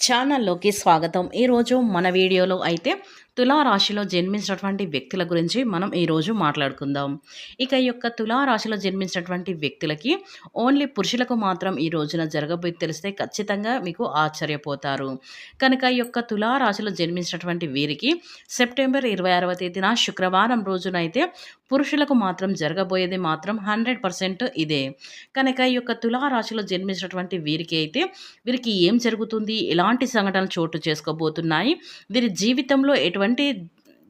ఛానల్లోకి స్వాగతం. ఈరోజు మన వీడియోలో అయితే తులారాశిలో జన్మించినటువంటి వ్యక్తుల గురించి మనం ఈరోజు మాట్లాడుకుందాం. ఇక ఈ యొక్క తులారాశిలో జన్మించినటువంటి వ్యక్తులకి ఓన్లీ పురుషులకు మాత్రం ఈ రోజున జరగబోయి తెలిస్తే ఖచ్చితంగా మీకు ఆశ్చర్యపోతారు. కనుక ఈ యొక్క తులారాశిలో జన్మించినటువంటి వీరికి సెప్టెంబర్ ఇరవై ఆరవ తేదీన శుక్రవారం రోజున అయితే పురుషులకు మాత్రం జరగబోయేది మాత్రం హండ్రెడ్ పర్సెంట్ ఇదే. కనుక ఈ యొక్క తులారాశిలో జన్మించినటువంటి వీరికి అయితే వీరికి ఏం జరుగుతుంది? ఎలాంటి సంఘటనలు చోటు చేసుకోబోతున్నాయి? వీరి జీవితంలో ఎటువంటి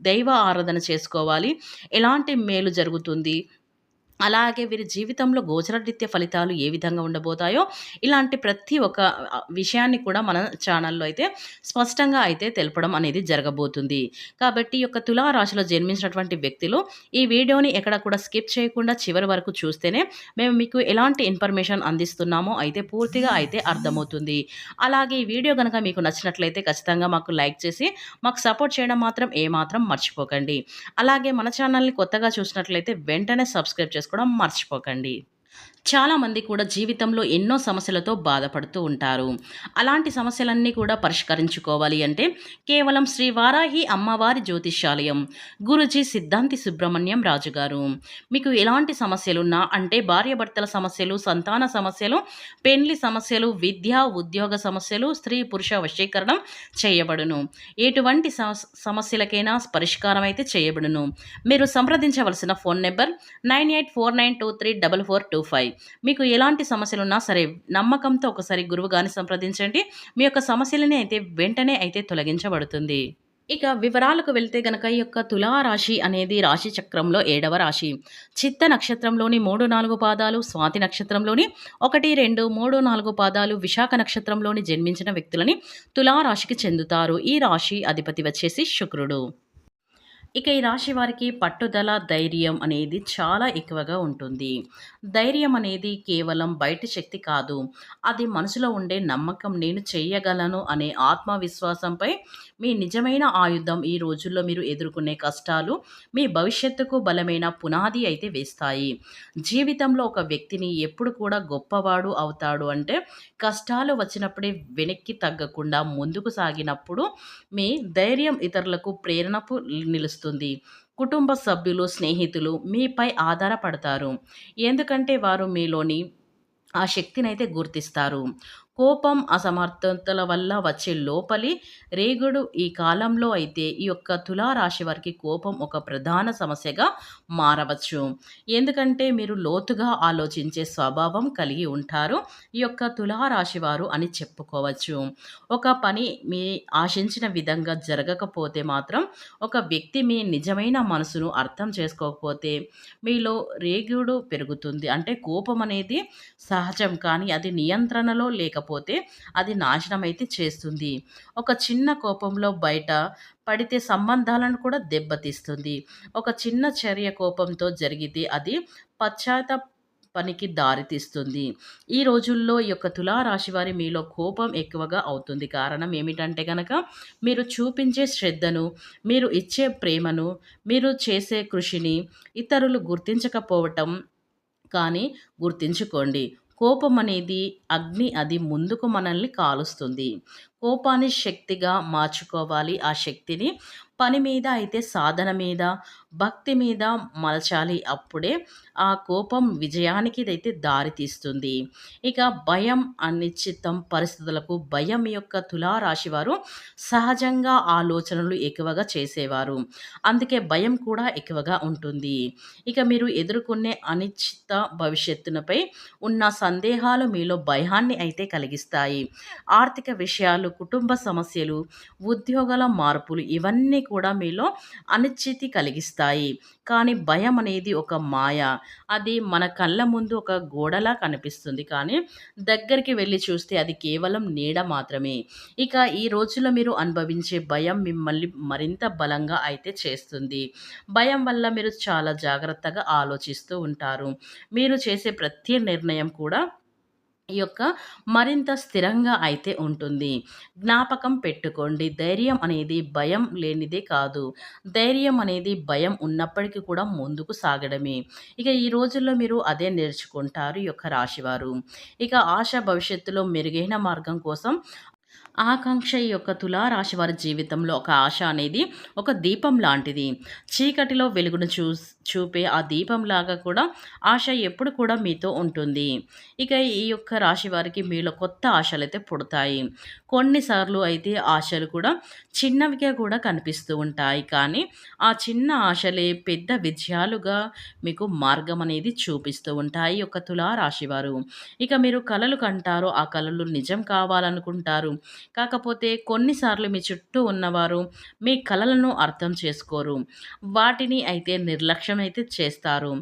దైవ ఆరాధన చేసుకోవాలి. ఎలాంటి మేలు జరుగుతుంది? అలాగే వీరి జీవితంలో గోచరరీత్య ఫలితాలు ఏ విధంగా ఉండబోతాయో ఇలాంటి ప్రతి ఒక్క విషయాన్ని కూడా మన ఛానల్లో అయితే స్పష్టంగా అయితే తెలపడం అనేది జరగబోతుంది. కాబట్టి ఈ యొక్క తులారాశిలో జన్మించినటువంటి వ్యక్తులు ఈ వీడియోని ఎక్కడ కూడా స్కిప్ చేయకుండా చివరి వరకు చూస్తేనే మేము మీకు ఎలాంటి ఇన్ఫర్మేషన్ అందిస్తున్నామో అయితే పూర్తిగా అయితే అర్థమవుతుంది. అలాగే ఈ వీడియో కనుక మీకు నచ్చినట్లయితే ఖచ్చితంగా మాకు లైక్ చేసి మాకు సపోర్ట్ చేయడం మాత్రం ఏమాత్రం మర్చిపోకండి. అలాగే మన ఛానల్ని కొత్తగా చూసినట్లయితే వెంటనే సబ్స్క్రైబ్ చేసుకోవడం మర్చిపోకండి. చాలామంది కూడా జీవితంలో ఎన్నో సమస్యలతో బాధపడుతూ ఉంటారు. అలాంటి సమస్యలన్నీ కూడా పరిష్కరించుకోవాలి అంటే కేవలం శ్రీ వారాహి అమ్మవారి జ్యోతిష్యాలయం గురుజీ సిద్ధాంతి సుబ్రహ్మణ్యం రాజు గారు. మీకు ఎలాంటి సమస్యలున్నా అంటే భార్యాభర్తల సమస్యలు సంతాన సమస్యలు పెండ్లి సమస్యలు విద్య ఉద్యోగ సమస్యలు స్త్రీ పురుష వశీకరణం చేయబడును. ఎటువంటి సమ- సమస్యలకైనా పరిష్కారం అయితే చేయబడును. మీరు సంప్రదించవలసిన phone number nine eight four nine two three double four two five. మీకు ఎలాంటి సమస్యలు ఉన్నా సరే నమ్మకంతో ఒకసారి గురువు గారిని సంప్రదించండి. మీ యొక్క సమస్యలని అయితే వెంటనే అయితే తొలగించబడుతుంది. ఇక వివరాలకు వెళ్తే గనక ఈ యొక్క తులారాశి అనేది రాశి చక్రంలో ఏడవ రాశి. చిత్త నక్షత్రంలోని మూడు నాలుగు పాదాలు స్వాతి నక్షత్రంలోని ఒకటి రెండు మూడు నాలుగు పాదాలు విశాఖ నక్షత్రంలోని జన్మించిన వ్యక్తులని తులారాశికి చెందుతారు. ఈ రాశి అధిపతి వచ్చేసి శుక్రుడు. ఇక ఈ రాశి వారికి పట్టుదల ధైర్యం అనేది చాలా ఎక్కువగా ఉంటుంది. ధైర్యం అనేది కేవలం బయటి శక్తి కాదు. అది మనసులో ఉండే నమ్మకం నేను చేయగలను అనే ఆత్మవిశ్వాసంపై మీ నిజమైన ఆయుధం ఈ రోజుల్లో మీరు ఎదుర్కొనే కష్టాలు మీ భవిష్యత్తుకు బలమైన పునాది అయితే వేస్తాయి. జీవితంలో ఒక వ్యక్తిని ఎప్పుడు కూడా గొప్పవాడు అవుతాడు అంటే కష్టాలు వచ్చినప్పుడే వెనక్కి తగ్గకుండా ముందుకు సాగినప్పుడు మీ ధైర్యం ఇతరులకు ప్రేరణకు నిలుస్తుంది. కుటుంబ సభ్యులు స్నేహితులు మీపై ఆధారపడతారు. ఎందుకంటే వారు మీలోని ఆ శక్తిని అయితే గుర్తిస్తారు. కోపం అసమర్థతల వల్ల వచ్చే లోపలి రేగుడు ఈ కాలంలో అయితే ఈ యొక్క తులారాశి వారికి కోపం ఒక ప్రధాన సమస్యగా మారవచ్చు. ఎందుకంటే మీరు లోతుగా ఆలోచించే స్వభావం కలిగి ఉంటారు. ఈ యొక్క తులారాశి వారు అని చెప్పుకోవచ్చు. ఒక పని మీ ఆశించిన విధంగా జరగకపోతే మాత్రం ఒక వ్యక్తి మీ నిజమైన మనసును అర్థం చేసుకోకపోతే మీలో రేగుడు పెరుగుతుంది. అంటే కోపం అనేది సహజం కానీ అది నియంత్రణలో లేకపోతే అది నాశనం అయితే చేస్తుంది. ఒక చిన్న కోపంలో బయట పడితే సంబంధాలను కూడా దెబ్బతీస్తుంది. ఒక చిన్న చర్య కోపంతో జరిగితే అది పశ్చాత్త పనికి దారితీస్తుంది. ఈ రోజుల్లో ఈ యొక్క తులారాశి వారి మీలో కోపం ఎక్కువగా అవుతుంది. కారణం ఏమిటంటే కనుక మీరు చూపించే శ్రద్ధను మీరు ఇచ్చే ప్రేమను మీరు చేసే కృషిని ఇతరులు గుర్తించకపోవటం కానీ గుర్తించుకోండి. కోపం అనేది అగ్ని అది ముందుకు మనల్ని కాలుస్తుంది. కోపాన్ని శక్తిగా మార్చుకోవాలి ఆ శక్తిని. పని మీద అయితే సాధన మీద భక్తి మీద మలచాలి అప్పుడే ఆ కోపం విజయానికి అయితే దారితీస్తుంది ఇక భయం అనిశ్చితం పరిస్థితులకు భయం యొక్క తులారాశి వారు సహజంగా ఆలోచనలు ఎక్కువగా చేసేవారు. అందుకే భయం కూడా ఎక్కువగా ఉంటుంది. ఇక మీరు ఎదుర్కొనే అనిశ్చిత భవిష్యత్తునపై ఉన్న సందేహాలు మీలో భయాన్ని అయితే కలిగిస్తాయి. ఆర్థిక విషయాలు కుటుంబ సమస్యలు ఉద్యోగాల మార్పులు ఇవన్నీ కూడా మీలో అనిశ్చితి కలిగిస్తాయి. కానీ భయం అనేది ఒక మాయ. అది మన కళ్ళ ముందు ఒక గోడలా కనిపిస్తుంది. కానీ దగ్గరికి వెళ్ళి చూస్తే అది కేవలం నీడ మాత్రమే. ఇక ఈ రోజుల్లో మీరు అనుభవించే భయం మిమ్మల్ని మరింత బలంగా అయితే చేస్తుంది. భయం వల్ల మీరు చాలా జాగ్రత్తగా ఆలోచిస్తూ ఉంటారు. మీరు చేసే ప్రతి నిర్ణయం కూడా యొక్క మరింత స్థిరంగా అయితే ఉంటుంది. జ్ఞాపకం పెట్టుకోండి. ధైర్యం అనేది భయం లేనిదే కాదు. ధైర్యం అనేది భయం ఉన్నప్పటికీ కూడా ముందుకు సాగడమే. ఇక ఈ రోజుల్లో మీరు అదే నేర్చుకుంటారు ఈ యొక్క రాశివారు. ఇక ఆశ భవిష్యత్తులో మెరుగైన మార్గం కోసం ఆకాంక్ష యొక్క తులారాశి వారి జీవితంలో ఒక ఆశ అనేది ఒక దీపం లాంటిది. చీకటిలో వెలుగును చూ చూపే ఆ దీపంలాగా కూడా ఆశ ఎప్పుడు కూడా మీతో ఉంటుంది. ఇక ఈ యొక్క రాశి వారికి మీలో కొత్త ఆశలు అయితే పుడతాయి కొన్నిసార్లు అయితే ఆశలు కూడా చిన్నవిగా కూడా కనిపిస్తూ ఉంటాయి. కానీ ఆ చిన్న ఆశలే పెద్ద విజయాలుగా మీకు మార్గం అనేది చూపిస్తూ ఉంటాయి ఒక తులారాశి వారు ఇక మీరు కలలు కంటారు ఆ కలలు నిజం కావాలనుకుంటారు. కాకపోతే కొన్నిసార్లు మీ చుట్టూ ఉన్నవారు మీ కళలను అర్థం చేసుకోరు. వాటిని అయితే నిర్లక్ష్యం అయితే చేస్తారు.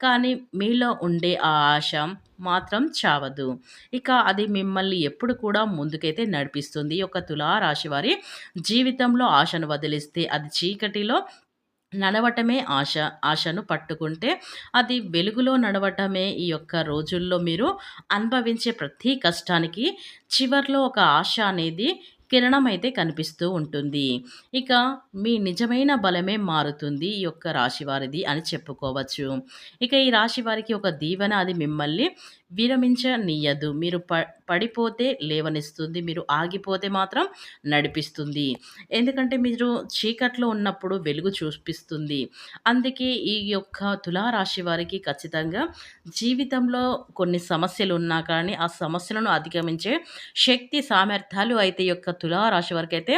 కానీ మీలో ఉండే ఆ ఆశ మాత్రం చావదు. ఇక అది మిమ్మల్ని ఎప్పుడు కూడా ముందుకైతే నడిపిస్తుంది. ఒక తులారాశి వారి జీవితంలో ఆశను వదిలిస్తే అది చీకటిలో నడవటమే ఆశ ఆశను పట్టుకుంటే అది వెలుగులో నడవటమే ఈ యొక్క రోజుల్లో మీరు అనుభవించే ప్రతి కష్టానికి చివర్లో ఒక ఆశ అనేది కిరణం అయితే కనిపిస్తూ ఉంటుంది. ఇక మీ నిజమైన బలమే మారుతుంది ఈ యొక్క రాశివారిది అని చెప్పుకోవచ్చు. ఇక ఈ రాశి వారికి ఒక దీవెన అది మిమ్మల్ని విరమించనీయదు. మీరు ప పడిపోతే లేవనిస్తుంది. మీరు ఆగిపోతే మాత్రం నడిపిస్తుంది. ఎందుకంటే మీరు చీకట్లో ఉన్నప్పుడు వెలుగు చూపిస్తుంది. అందుకే ఈ యొక్క తులారాశి వారికి ఖచ్చితంగా జీవితంలో కొన్ని సమస్యలు ఉన్నా కానీ ఆ సమస్యలను అధిగమించే శక్తి సామర్థ్యాలు అయితే యొక్క తులారాశి వారికి అయితే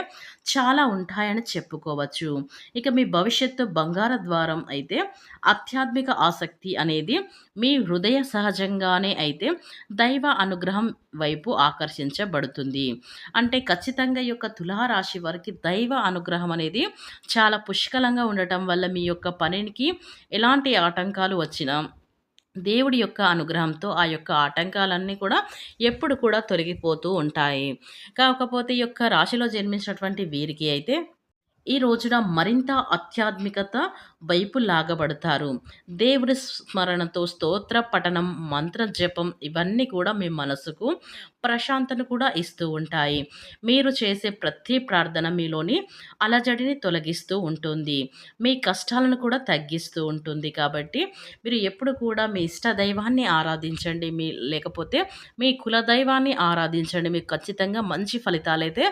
చాలా ఉంటాయని చెప్పుకోవచ్చు. ఇక మీ భవిష్యత్తు బంగార ద్వారం అయితే ఆధ్యాత్మిక ఆసక్తి అనేది మీ హృదయ సహజంగానే అయితే దైవ అనుగ్రహం వైపు ఆకర్షించబడుతుంది. అంటే ఖచ్చితంగా ఈ యొక్క తులారాశి వారికి దైవ అనుగ్రహం అనేది చాలా పుష్కలంగా ఉండటం వల్ల మీ యొక్క పనికి ఎలాంటి ఆటంకాలు వచ్చినా దేవుడి యొక్క అనుగ్రహంతో ఆ యొక్క ఆటంకాలన్నీ కూడా ఎప్పుడు కూడా తొలగిపోతూ ఉంటాయి. కాకపోతే ఈ యొక్క రాశిలో జన్మించినటువంటి వీరికి అయితే ఈ రోజున మరింత ఆధ్యాత్మికత వైపు లాగబడతారు. దేవుడి స్మరణతో స్తోత్ర పఠనం మంత్ర జపం ఇవన్నీ కూడా మీ మనసుకు ప్రశాంతను కూడా ఇస్తూ ఉంటాయి. మీరు చేసే ప్రతి ప్రార్థన మీలోని అలజడిని తొలగిస్తూ ఉంటుంది. మీ కష్టాలను కూడా తగ్గిస్తూ ఉంటుంది. కాబట్టి మీరు ఎప్పుడు కూడా మీ ఇష్ట దైవాన్ని ఆరాధించండి. మీ లేకపోతే మీ కుల దైవాన్ని ఆరాధించండి. మీకు ఖచ్చితంగా మంచి ఫలితాలైతే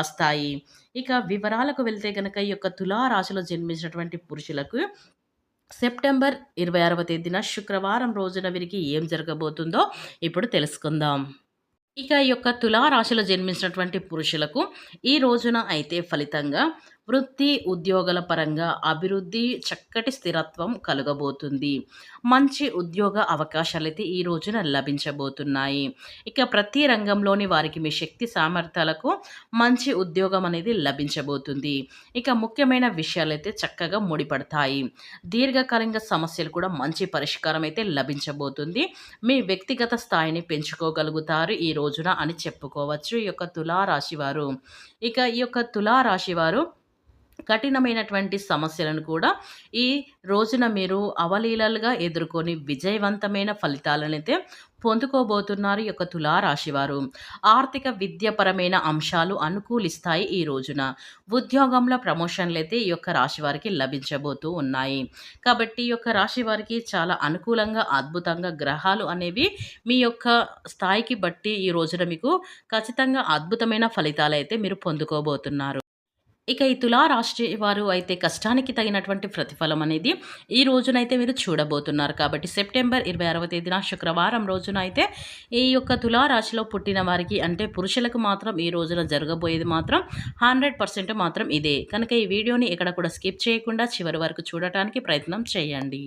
వస్తాయి. ఇక వివరాలకు వెళ్తే కనుక ఈ యొక్క తులారాశిలో జన్మించినటువంటి పురుషులకు సెప్టెంబర్ ఇరవై ఆరవ తేదీన శుక్రవారం రోజున వీరికి ఏం జరగబోతుందో ఇప్పుడు తెలుసుకుందాం. ఇక ఈ యొక్క తులారాశిలో జన్మించినటువంటి పురుషులకు ఈ రోజున అయితే ఫలితంగా వృత్తి ఉద్యోగాల పరంగా అభివృద్ధి చక్కటి స్థిరత్వం కలగబోతుంది. మంచి ఉద్యోగ అవకాశాలు అయితే ఈ రోజున లభించబోతున్నాయి. ఇక ప్రతి రంగంలోని వారికి మీ శక్తి సామర్థ్యాలకు మంచి ఉద్యోగం అనేది లభించబోతుంది. ఇక ముఖ్యమైన విషయాలు అయితే చక్కగా ముడిపడతాయి. దీర్ఘకాలిక సమస్యలు కూడా మంచి పరిష్కారం అయితే లభించబోతుంది. మీ వ్యక్తిగత స్థాయిని పెంచుకోగలుగుతారు ఈ రోజున అని చెప్పుకోవచ్చు ఈ యొక్క తులారాశి వారు. ఇక ఈ యొక్క తులారాశి వారు కఠినమైనటువంటి సమస్యలను కూడా ఈ రోజున మీరు అవలీలలుగా ఎదుర్కొని విజయవంతమైన ఫలితాలనైతే పొందుకోబోతున్నారు యొక్క తులారాశివారు. ఆర్థిక విద్యపరమైన అంశాలు అనుకూలిస్తాయి ఈ రోజున. ఉద్యోగంలో ప్రమోషన్లు అయితే ఈ యొక్క రాశి వారికి లభించబోతూ ఉన్నాయి. కాబట్టి ఈ యొక్క రాశి వారికి చాలా అనుకూలంగా అద్భుతంగా గ్రహాలు అనేవి మీ యొక్క స్థాయికి బట్టి ఈ రోజున మీకు ఖచ్చితంగా అద్భుతమైన ఫలితాలు అయితే మీరు పొందుకోబోతున్నారు. ఇక ఈ తులారాశి వారు అయితే కష్టానికి తగినటువంటి ప్రతిఫలం అనేది ఈ రోజునైతే మీరు చూడబోతున్నారు. కాబట్టి సెప్టెంబర్ ఇరవై ఆరవ తేదీన శుక్రవారం రోజున అయితే ఈ యొక్క తులారాశిలో పుట్టిన వారికి అంటే పురుషులకు మాత్రం ఈ రోజున జరగబోయేది మాత్రం హండ్రెడ్ పర్సెంట్ మాత్రం ఇదే. కనుక ఈ వీడియోని ఎక్కడ కూడా స్కిప్ చేయకుండా చివరి వరకు చూడటానికి ప్రయత్నం చేయండి.